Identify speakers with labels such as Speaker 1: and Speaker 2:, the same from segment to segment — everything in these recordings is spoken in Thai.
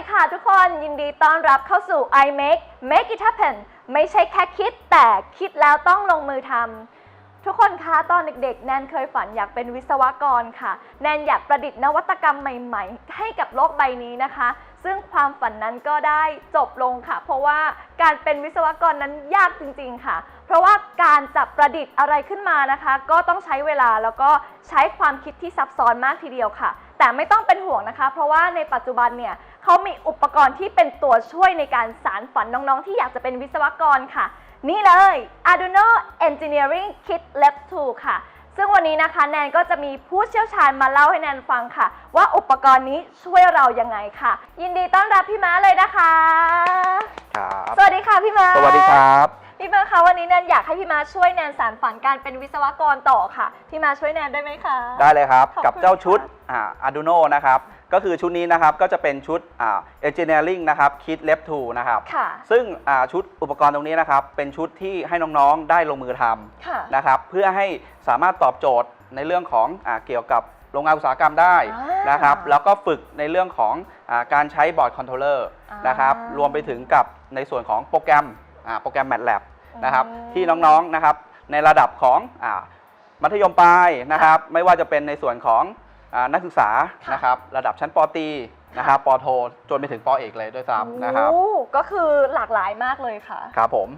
Speaker 1: ดีค่ะทุกคนยินดีต้อนรับเข้าสู่ iMake Make It Happen ไม่ใช่แค่คิดแต่คิดแล้วต้องลงมือทำทุกคนคะตอนเด็กๆ แนนเคยฝันอยากเป็นวิศวกรค่ะ แนนอยากประดิษฐ์นวัตกรรมใหม่ๆ ให้กับโลกใบนี้นะคะ ซึ่งความฝันนั้นก็ได้จบลงค่ะ เพราะว่าการเป็นวิศวกรนั้นยากจริงๆค่ะ เพราะว่าการจะประดิษฐ์อะไรขึ้นมานะคะ ก็ต้องใช้เวลาแล้วก็ใช้ความคิดที่ซับซ้อนมากทีเดียวค่ะ แต่ไม่ต้องเป็นห่วงนะคะ เพราะว่าในปัจจุบันเนี่ย เขามีอุปกรณ์ที่เป็นตัวช่วยในการสารฝันน้องๆ ที่อยากจะเป็นวิศวกรค่ะ นี่เลย Arduino Engineering Kit Lab 2 ค่ะ ซึ่งวันนี้นะคะแนนก็จะมีผู้เชี่ยวชาญมาเล่าให้แนนฟังค่ะ ว่าอุปกรณ์นี้ช่วยเรายังไงค่ะ ยินดีต้อนรับพี่ม้าเลยนะคะ
Speaker 2: ครับ
Speaker 1: สวัสดีค่ะพี่ม้า
Speaker 2: สวัสดีครับ
Speaker 1: พี่มาคะวันนี้แนนอยากให้พี่มาช่วยแนนสารฝันการเป็นวิศวกรต่อค่ะ พี่มาช่วยแนนได้ไหมคะ
Speaker 2: ได้เลยครับ
Speaker 1: ขอบคุณ
Speaker 2: กับเจ้าชุด
Speaker 1: ค่ะ
Speaker 2: อ่า Arduino นะครับ ก็คือชุดนี้นะครับ ก็จะเป็นชุดอ่า Engineering นะครับ Kit Lab 2นะครับ
Speaker 1: ค่ะ
Speaker 2: ซึ่งอ่าชุดอุปกรณ์ตรงนี้นะครับ เป็นชุดที่ให้น้องๆ ได้ลงมือท
Speaker 1: ค่ะำ
Speaker 2: นะครับ เพื่อให้สามารถตอบโจทย์ในเรื่องของอาเกี่ยวกับโรงงานอุตสาหกรรมได้
Speaker 1: อ่าน
Speaker 2: นะครับ แล้วก็ฝึกในเรื่องของอาการใช้บอร์ดคอนโทรลเลอร์
Speaker 1: อ่าน
Speaker 2: นะครับ รวมไปถึงกับในส่วนของโปรแกรมอ่าโปรแกรม MATLAB นะครับ
Speaker 1: อืม
Speaker 2: ที่น้องๆนะครับในระดับของอามัธยมปลายนะครับ ไม่ว่าจะเป็นในส่วนของอานักศึกษา
Speaker 1: ค่ะ
Speaker 2: นะครับระดับชั้นปตรีนะครับปโทจนไปถึงปเอกเลยด้วยซ้ำนะครับ
Speaker 1: โอ้ก็คือหลากหลายมากเลยค่ะ
Speaker 2: ครับผม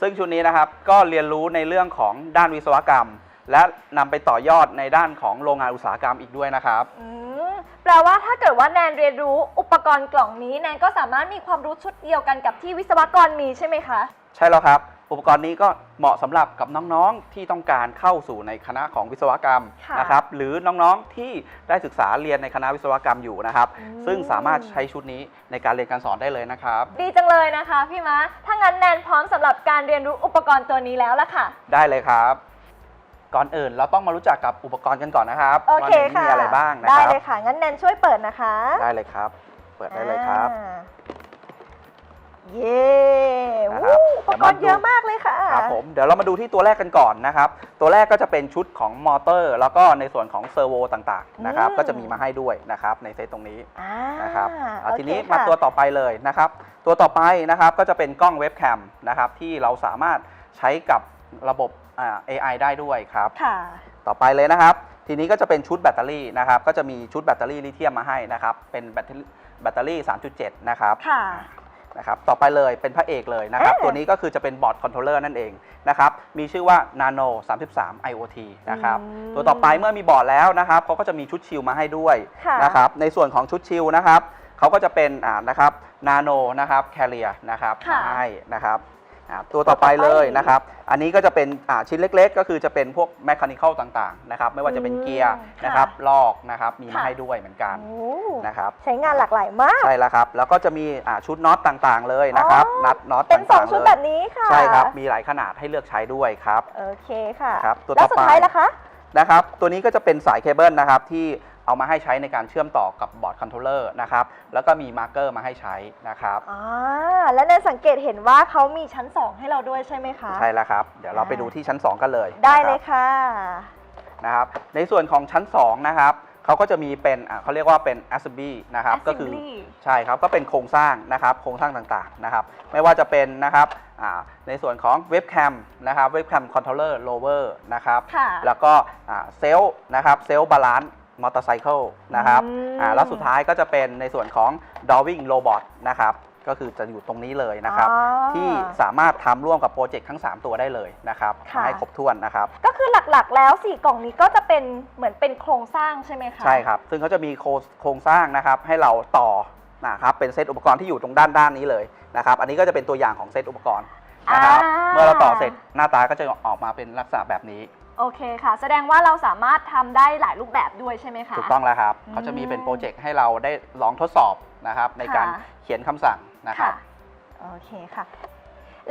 Speaker 2: ซึ่งชุดนี้นะครับก็เรียนรู้ในเรื่องของด้านวิศวกรรม และนำไปต่อยอดในด้านของโรงงานอุตสาหกรรมอีกด้วยนะครับ
Speaker 1: อืมแปลว่าถ้าเกิดว่าแนนเรียนรู้อุปกรณ์กล่องนี้แนนก็สามารถมีความรู้ชุดเดียวกันกับที่วิศวกรมีใช่ไหมคะ
Speaker 2: ใช่แล้วครับ อุปกรณ์นี้ก็เหมาะสำหรับกับน้องๆที่ต้องการเข้าสู่ในคณะของวิศวกรรม
Speaker 1: ค่ะ
Speaker 2: นะครับหรือน้องๆที่ได้ศึกษาเรียนในคณะวิศวกรรมอยู่นะครับ
Speaker 1: อืม
Speaker 2: ซึ่งสามารถใช้ชุดนี้ในการเรียนการสอนได้เลยนะครับ
Speaker 1: ดีจังเลยนะคะพี่มาถ้างั้นแนนพร้อมสำหรับการเรียนรู้อุปกรณ์ตัวนี้แล้วล่ะค่ะ
Speaker 2: ได้เลยครับก่อนอื่นเราต้องมารู้จักกับอุปกรณ์กันก่อนนะครับ
Speaker 1: โอเค
Speaker 2: ว่าในนี้
Speaker 1: ค่ะ
Speaker 2: มีอะไรบ้างนะ
Speaker 1: ได้
Speaker 2: ครับ
Speaker 1: เลยค่ะ งั้นแนนช่วยเปิดนะคะ
Speaker 2: ได้เลยครับ เปิดได้เลยครับ
Speaker 1: อ่าเย้
Speaker 2: นะครับ
Speaker 1: วู้ อุปกรณ์
Speaker 2: เดี๋
Speaker 1: เย
Speaker 2: ยวมาดู
Speaker 1: อะมากเลยค่ะ
Speaker 2: ครับผม เดี๋ยวเรามาดูที่ตัวแรกกันก่อนนะครับ ตัวแรกก็จะเป็นชุดของมอเตอร์ แล้วก็ในส่วนของเซอร์โวต่างๆนะครับ
Speaker 1: อืม
Speaker 2: ก็จะมีมาให้ด้วยนะครับในเซตตรงนี้
Speaker 1: อ่า
Speaker 2: นะครับเอา
Speaker 1: โอเค
Speaker 2: ทีนี้
Speaker 1: ค่ะ
Speaker 2: มาตัวต่อไปเลยนะครับ ตัวต่อไปนะครับก็จะเป็นกล้องเว็บแคมนะครับที่เราสามารถใช้กับระบบอ่า AI ได้ด้วยครับ
Speaker 1: ค่ะ
Speaker 2: ต่อไปเลยนะครับ ทีนี้ก็จะเป็นชุดแบตเตอรี่นะครับ ก็จะมีชุดแบตเตอรี่ลิเธียมมาให้นะครับ เป็นแบตเตอรี่แบตเตอรี่3.7 นะครับ
Speaker 1: ค่ะ
Speaker 2: นะครับต่อไปเลยเป็นพระเอกเลยนะครับ
Speaker 1: เอ๊ะ
Speaker 2: ตัวนี้ก็คือจะเป็นบอร์ดคอนโทรลเลอร์นั่นเองนะครับมีชื่อว่า Nano 33 IoT นะครับ
Speaker 1: อืม
Speaker 2: ตัวต่อไปเมื่อมีบอร์ดแล้วนะครับเขาก็จะมีชุดชิลมาให้ด้วย
Speaker 1: ค่ะ
Speaker 2: นะครับในส่วนของชุดชิลนะครับเขาก็จะเป็นอ่านะครับ Nano นะครับแคเรียนะครับ
Speaker 1: ค่ะ
Speaker 2: มาให้นะครับ อ่าตัวต่อไปเลยนะครับ อันนี้ก็จะเป็นอ่าชิ้นเล็ก ๆ ก็คือจะเป็นพวกแมคานิคอลต่างๆนะครับไม่ว่าจะเป็นเกียร์
Speaker 1: อืม
Speaker 2: นะครับ
Speaker 1: ค่ะ
Speaker 2: ลอกนะครับมีมา
Speaker 1: ค่ะ
Speaker 2: ให้ด้วยเหมือนกัน
Speaker 1: โอ้
Speaker 2: นะครับ
Speaker 1: ใช้งานหลากหลายมาก
Speaker 2: ใช่แล้วครับ แล้วก็จะมีอ่าชุดน็อตต่างๆเลยนะครับ
Speaker 1: อ๋อ
Speaker 2: นัดน็อต
Speaker 1: เป็นสอง
Speaker 2: ต่างๆ
Speaker 1: ชุด
Speaker 2: เลย
Speaker 1: แบบนี้ค่ะ
Speaker 2: ใช่ครับมีหลายขนาดให้เลือกใช้ด้วยครับ
Speaker 1: โอเคค่ะ
Speaker 2: ครับตัว
Speaker 1: แล้ว
Speaker 2: ต่อ
Speaker 1: สุด
Speaker 2: ไป
Speaker 1: ท้ายล่ะคะ
Speaker 2: นะครับตัวนี้ก็จะเป็นสายเคเบิลนะครับที่ เอามาให้ใช้ในการเชื่อมต่อกับบอร์ดคอนโทรลเลอร์นะครับ แล้วก็มีมาร์กเกอร์มาให้ใช้นะครับ
Speaker 1: อ่าแล้วแนนสังเกตเห็นว่าเขามีชั้น 2 ให้เราด้วยใช่ไหมคะ
Speaker 2: ใช่แล้วครับ เดี๋ยวเราไปดูที่ชั้น 2 กันเลย
Speaker 1: ได้
Speaker 2: นะครับ
Speaker 1: เลยค่ะ
Speaker 2: นะครับ ในส่วนของชั้น 2 นะครับเขาก็จะมีเป็นอ่าเขาเรียกว่าเป็น assembly นะครับ ก็คือ
Speaker 1: Assembly
Speaker 2: ใช่ครับ ก็เป็นโครงสร้างนะครับ โครงสร้างต่างๆนะครับ ไม่ว่าจะเป็นนะครับอ่าในส่วนของเว็บแคมนะครับ เว็บแคมคอนโทรลเลอร์โลเวอร์นะครับ
Speaker 1: ค่ะ
Speaker 2: แล้วก็เซลล์นะครับ เซลล์บาลานซ์ มอเตอร์ไซค์นะครับ
Speaker 1: อืม
Speaker 2: อ่าแล้วสุดท้ายก็จะเป็นในส่วนของ drawing robot นะครับก็คือจะอยู่ตรงนี้เลยนะครับ
Speaker 1: อ๋อ
Speaker 2: ที่สามารถทำร่วมกับโปรเจกต์ทั้ง 3 ตัวได้เลยนะครับ
Speaker 1: ค่ะ
Speaker 2: ให้ครบถ้วนนะครับ
Speaker 1: ก็คือหลักๆแล้วสี่กล่องนี้ก็จะเป็นเหมือนเป็นโครงสร้างใช่ไหมคะ
Speaker 2: ใช่ครับ ซึ่งเขาจะมีโครงโครงสร้างนะครับ ให้เราต่อนะครับเป็นเซตอุปกรณ์ที่อยู่ตรงด้านด้านนี้เลยนะครับ อันนี้ก็จะเป็นตัวอย่างของเซตอุปกรณ์นะครับ
Speaker 1: อ่า
Speaker 2: เมื่อเราต่อเสร็จหน้าตาก็จะออกมาเป็นลักษณะแบบนี้
Speaker 1: โอเคค่ะ แสดงว่าเราสามารถทำได้หลายรูปแบบด้วยใช่ไหมคะ
Speaker 2: ถูกต้องแล้วครับ
Speaker 1: อืม
Speaker 2: เขาจะมีเป็นโปรเจกต์ให้เราได้ลองทดสอบนะครับ ในการ
Speaker 1: ค่ะ
Speaker 2: เขียนคำสั่งนะครับ
Speaker 1: โอเคค่ะ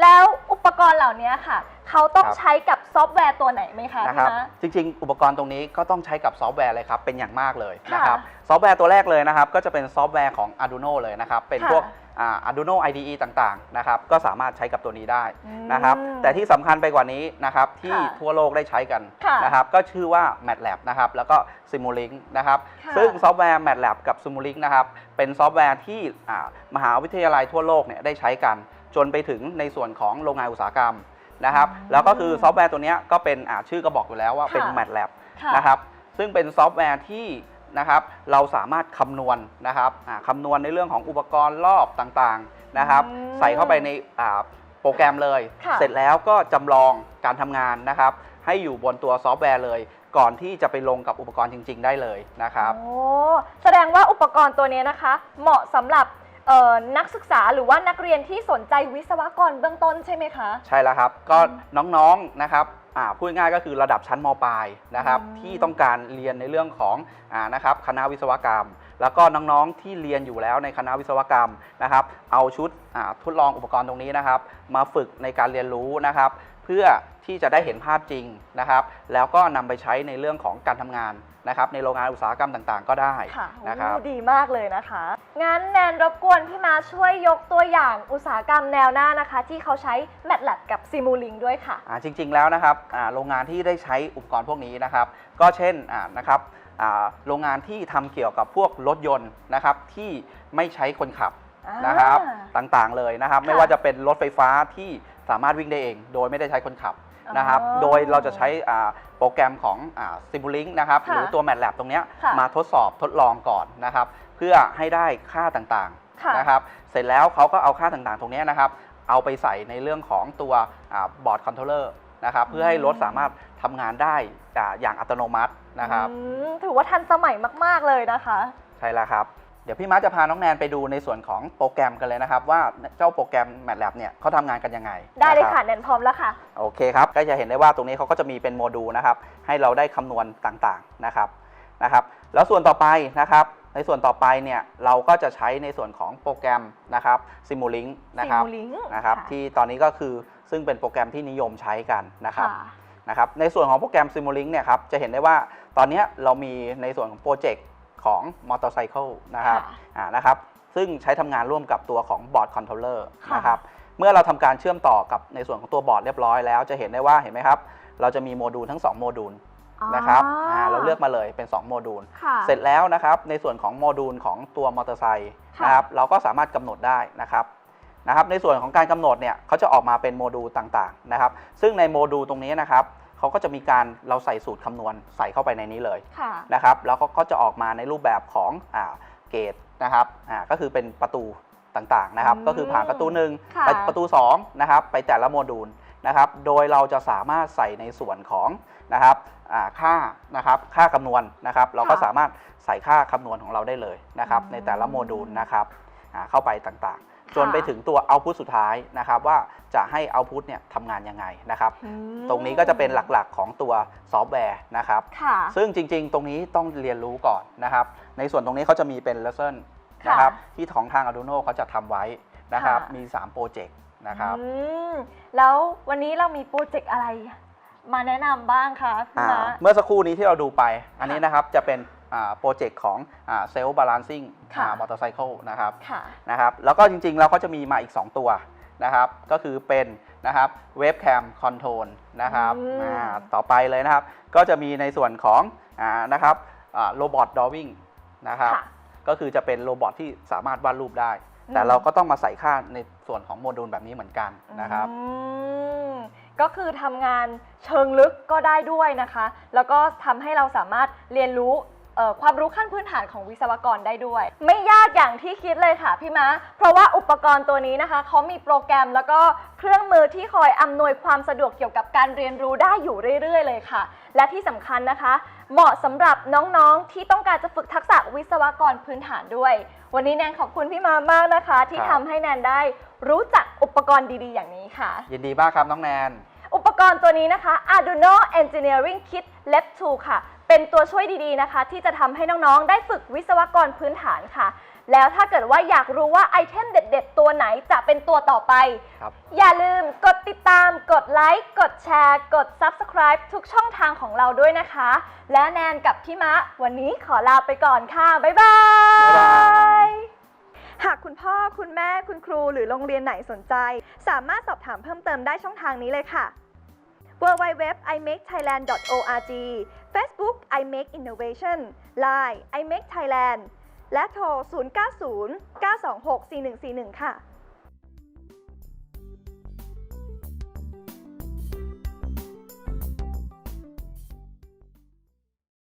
Speaker 1: แล้วอุปกรณ์เหล่านี้ค่ะ เขาต้อง
Speaker 2: ครับ
Speaker 1: ใช้กับซอฟต์แวร์ตัวไหนไหมคะ
Speaker 2: นะครับ
Speaker 1: พี่มะ
Speaker 2: จริงๆ อุปกรณ์ตรงนี้ก็ต้องใช้กับซอฟต์แวร์เลยครับ เป็นอย่างมากเลย
Speaker 1: ค่ะ
Speaker 2: นะครับซอฟต์แวร์ตัวแรกเลยนะครับ ก็จะเป็นซอฟต์แวร์ของ Arduino เลยนะครับ เป็น
Speaker 1: ค่ะ
Speaker 2: พวกอ่า Arduino IDE ต่างๆนะครับก็สามารถใช้กับตัวนี้ได้
Speaker 1: อืม
Speaker 2: นะครับแต่ที่สำคัญไปกว่านี้นะครับที่
Speaker 1: ค่ะ
Speaker 2: ทั่วโลกได้ใช้กัน
Speaker 1: ค่ะ
Speaker 2: นะครับก็ชื่อว่า MATLAB นะครับแล้วก็ Simulink นะครับ
Speaker 1: ค่ะ
Speaker 2: ซึ่งซอฟต์แวร์ MATLAB กับ Simulink นะครับเป็นซอฟต์แวร์ที่อ่ามหาวิทยาลัยทั่วโลกเนี่ยได้ใช้กัน จนไปถึงในส่วนของโรงงานอุตสาหกรรมนะครับ
Speaker 1: อืม
Speaker 2: แล้วก็คือซอฟต์แวร์ตัวเนี้ยก็เป็นอ่าชื่อก็บอกอยู่แล้วว่าเป็น
Speaker 1: ค่ะ
Speaker 2: MATLAB
Speaker 1: ค่ะ
Speaker 2: นะครับ ซึ่งเป็นซอฟต์แวร์ที่นะครับเราสามารถคำนวณนะครับอ่าคำนวณในเรื่องของอุปกรณ์รอบต่างๆนะครับ
Speaker 1: อืม
Speaker 2: ใส่เข้าไปในอ่าโปรแกรมเลย
Speaker 1: ค่ะ
Speaker 2: เสร็จแล้วก็จำลองการทำงานนะครับ ให้อยู่บนตัวซอฟต์แวร์เลย ก่อนที่จะไปลงกับอุปกรณ์จริง ๆ ได้เลยนะครับ
Speaker 1: โอ้ แสดงว่าอุปกรณ์ตัวนี้นะคะ เหมาะสำหรับ เอ่อนักศึกษาหรือว่านักเรียนที่สนใจวิศวกรเบื้องต้นใช่ไหมคะ
Speaker 2: ใช่แล้วครับ ก็น้องๆนะครับอ่าพูดง่ายๆก็คือระดับชั้นมปลายนะครับ
Speaker 1: อืม
Speaker 2: ที่ต้องการเรียนในเรื่องของอานะครับคณะวิศวกรรม แล้วก็น้องๆที่เรียนอยู่แล้วในคณะวิศวกรรมนะครับ เอาชุดอ่าทดลองอุปกรณ์ตรงนี้นะครับ มาฝึกในการเรียนรู้นะครับ เพื่อที่จะได้เห็นภาพจริงนะครับ แล้วก็นำไปใช้ในเรื่องของการทำงานนะครับ ในโรงงานอุตสาหกรรมต่างๆ ก็ได้
Speaker 1: ค่ะ
Speaker 2: นะครับ
Speaker 1: โอ้ดีมากเลยนะคะ งั้นแนนรบกวนพี่มาช่วยยกตัวอย่างอุตสาหกรรมแนวหน้านะคะ ที่เขาใช้ MATLAB กับ Simulink ด้วยค่ะ
Speaker 2: อ่าจริง ๆแล้วนะครับอ่าโรงงานที่ได้ใช้อุปกรณ์พวกนี้นะครับ ก็เช่นอ่านะครับอ่าโรงงานที่ทำเกี่ยวกับพวกรถยนต์นะครับที่ไม่ใช้คนขับนะครับ
Speaker 1: อ่า
Speaker 2: ต่างๆเลยนะครับ
Speaker 1: ค่ะ
Speaker 2: ไม่ว่าจะเป็นรถไฟฟ้าที่สามารถวิ่งได้เอง โดยไม่ได้ใช้คนขับ นะครับ
Speaker 1: อ๋อ
Speaker 2: โดยเราจะใช้อ่าโปรแกรมของซิมูลิงนะครับ
Speaker 1: ค่ะ
Speaker 2: หรือตัว MATLAB ตรงเนี้ย
Speaker 1: ค่ะ
Speaker 2: มาทดสอบทดลองก่อนนะครับ เพื่อให้ได้ค่าต่างๆ
Speaker 1: ค่ะ
Speaker 2: นะครับเสร็จแล้วเขาก็เอาค่าต่างๆ ตรงเนี้ยนะครับ เอาไปใส่ในเรื่องของตัวบอร์ดคอนโทรลเลอร์นะครับเพื่อให้รถสามารถทำงานได้อ่าอย่างอัตโนมัตินะครับ
Speaker 1: อืมถือว่าทันสมัยมาก ๆ เลยนะคะ
Speaker 2: ใช่แล้วครับ เดี๋ยวพี่มาร์คจะพาน้องแนนไปดูในส่วนของโปรแกรมกันเลยนะครับ ว่าเจ้าโปรแกรม MATLAB เนี่ยเขาทำงานกันยังไง
Speaker 1: ได้เลย
Speaker 2: นรับ
Speaker 1: ค่ะแนนพร้อมแล้วค่ะ
Speaker 2: โอเคครับก็จะเห็นได้ว่าตรงนี้เขาก็จะมีเป็นโมดูลนะครับ ให้เราได้คำนวณต่างๆนะครับนะครับ แล้วส่วนต่อไปนะครับ ในส่วนต่อไปเนี่ยเราก็จะใช้ในส่วนของโปรแกรมนะครับ Simulink นะครับ
Speaker 1: Simulink
Speaker 2: นะครับ
Speaker 1: ค่ะ
Speaker 2: ที่ตอนนี้ก็คือซึ่งเป็นโปรแกรมที่นิยมใช้กันนะครับ
Speaker 1: ค่ะ
Speaker 2: นะครับในส่วนของโปรแกรม Simulink เนี่ยครับจะเห็นได้ว่าตอนนี้เรามีในส่วนของโปรเจกต์ ของ Motorcycle นะครับ
Speaker 1: ค่ะ
Speaker 2: อ่านะครับ ซึ่งใช้ทำงานร่วมกับตัวของบอร์ดคอนโทรลเลอร์
Speaker 1: ค่ะ
Speaker 2: นะครับเมื่อเราทำการเชื่อมต่อกับในส่วนของตัวบอร์ดเรียบร้อยแล้วจะเห็นได้ว่าเห็นไหมครับ เราจะมีโมดูลทั้ง 2 โมดูลนะครับอ่าเราเลือกมาเลยเป็น 2 โมดูล
Speaker 1: ค่ะ
Speaker 2: เสร็จแล้วนะครับในส่วนของโมดูลของตัวมอเตอร์ไซค์
Speaker 1: ค่ะ
Speaker 2: นะครับเราก็สามารถกำหนดได้นะครับนะครับ ในส่วนของการกำหนดเนี่ยเขาจะออกมาเป็นโมดูลต่างๆนะครับ ซึ่งในโมดูลตรงนี้นะครับ เขาก็จะมีการเราใส่สูตรคำนวณใส่เข้าไปในนี้เลย
Speaker 1: ค่ะ
Speaker 2: นะครับ แล้วก็ก็จะออกมาในรูปแบบของอ่าเกตนะครับอ่าก็คือเป็นประตูต่างๆนะครับ
Speaker 1: อืม
Speaker 2: ก็คือผ่านประตูหนึ่ง
Speaker 1: ค่ะ
Speaker 2: ไปประตู2นะครับไปแต่ละโมดูลนะครับ โดยเราจะสามารถใส่ในส่วนของนะครับอ่าค่านะครับค่าคำนวณนะครับ เราก็
Speaker 1: ค่ะ
Speaker 2: สามารถใส่ค่าคำนวณของเราได้เลยนะครับ
Speaker 1: อืม
Speaker 2: ในแต่ละโมดูลนะครับอ่าเข้าไปต่างๆ จน
Speaker 1: ค่ะ
Speaker 2: ไปถึงตัวเอาพุตสุดท้ายนะครับว่าจะให้เอาพุตเนี่ยทำงานยังไงนะครับ
Speaker 1: อืม
Speaker 2: ตรงนี้ก็จะเป็นหลักๆของตัวซอฟต์แวร์นะครับ
Speaker 1: ค่ะ
Speaker 2: ซึ่งจริงๆ ตรงนี้ต้องเรียนรู้ก่อนนะครับ ในส่วนตรงนี้เขาจะมีเป็น lesson
Speaker 1: ค่ะ
Speaker 2: นะครับที่ของทาง Arduino เขาจะทำไว้นะครับ
Speaker 1: ค่ะ
Speaker 2: มี 3 โปรเจกต์นะครับ
Speaker 1: อืมแล้ววันนี้เรามีโปรเจกต์อะไรมาแนะนำบ้างคะพี่
Speaker 2: อ่า
Speaker 1: ม้า
Speaker 2: เมื่อสักครู่นี้ที่เราดูไป อันนี้
Speaker 1: ค่ะ
Speaker 2: นะครับจะเป็น โปรเจกต์ของเซลล์บาลานซิ่ง
Speaker 1: ค่ะ
Speaker 2: มอเตอร์ไซค์นะครับ
Speaker 1: ค่ะ
Speaker 2: นะครับแล้วก็จริงๆแล้วเขาจะมีมาอีก 2 ตัวนะครับก็คือเป็นนะครับเว็บแคมคอนโทรลนะครับ
Speaker 1: อืม
Speaker 2: อ่าต่อไปเลยนะครับ ก็จะมีในส่วนของอ่านะครับโรบอทดอวิ่งนะครับ
Speaker 1: ค่ะ
Speaker 2: ก็คือจะเป็นโรบอทที่สามารถวาดรูปได้
Speaker 1: อืม
Speaker 2: แต่เราก็ต้องมาใส่ค่าในส่วนของโมดูลแบบนี้เหมือนกันนะครับ
Speaker 1: อืมก็คือทำงานเชิงลึกก็ได้ด้วยนะคะ แล้วก็ทำให้เราสามารถเรียนรู้เอ่อ ความรู้ขั้นพื้นฐานของวิศวกรได้ด้วย ไม่ยากอย่างที่คิดเลยค่ะพี่ม้า เพราะว่าอุปกรณ์ตัวนี้นะคะเขามีโปรแกรมแล้วก็เครื่องมือที่คอยอำนวยความสะดวกเกี่ยวกับการเรียนรู้ได้อยู่เรื่อย ๆ เลยค่ะ และที่สำคัญนะคะ เหมาะสำหรับน้องๆที่ต้องการจะฝึกทักษะวิศวกรพื้นฐานด้วย วันนี้แนนขอบคุณพี่มามากนะคะ ที่
Speaker 2: ครั
Speaker 1: ทำ
Speaker 2: บ
Speaker 1: ให้แนนได้รู้จักอุปกรณ์ดีๆ อย่างนี้ค่ะ
Speaker 2: ยินดีมากครับน้องแนน
Speaker 1: อุปกรณ์ตัวนี้นะคะ Arduino Engineering Kit Lab 2 ค่ะ เป็นตัวช่วยดีๆนะคะ ที่จะทำให้น้องๆ ได้ฝึกวิศวกรพื้นฐานค่ะ แล้วถ้าเกิดว่าอยากรู้ว่าไอเทมเด็ด ๆ ตัวไหนจะเป็นตัวต่อไป
Speaker 2: ครับ
Speaker 1: อย่าลืมกดติดตาม กดไลค์ กดแชร์ กด Subscribe ทุกช่องทางของเราด้วยนะคะ และแนนกับพี่มะ วันนี้ขอลาไปก่อนค่ะ บ๊ายบา
Speaker 2: บ๊ายบาย
Speaker 1: ยหากคุณพ่อ คุณแม่ คุณครู หรือโรงเรียนไหนสนใจ สามารถสอบถามเพิ่มเติมได้ช่องทางนี้เลยค่ะ www.imakethailand.org Facebook iMake Innovation Line iMake Thailand และโทร 090 926 4141 ค่ะ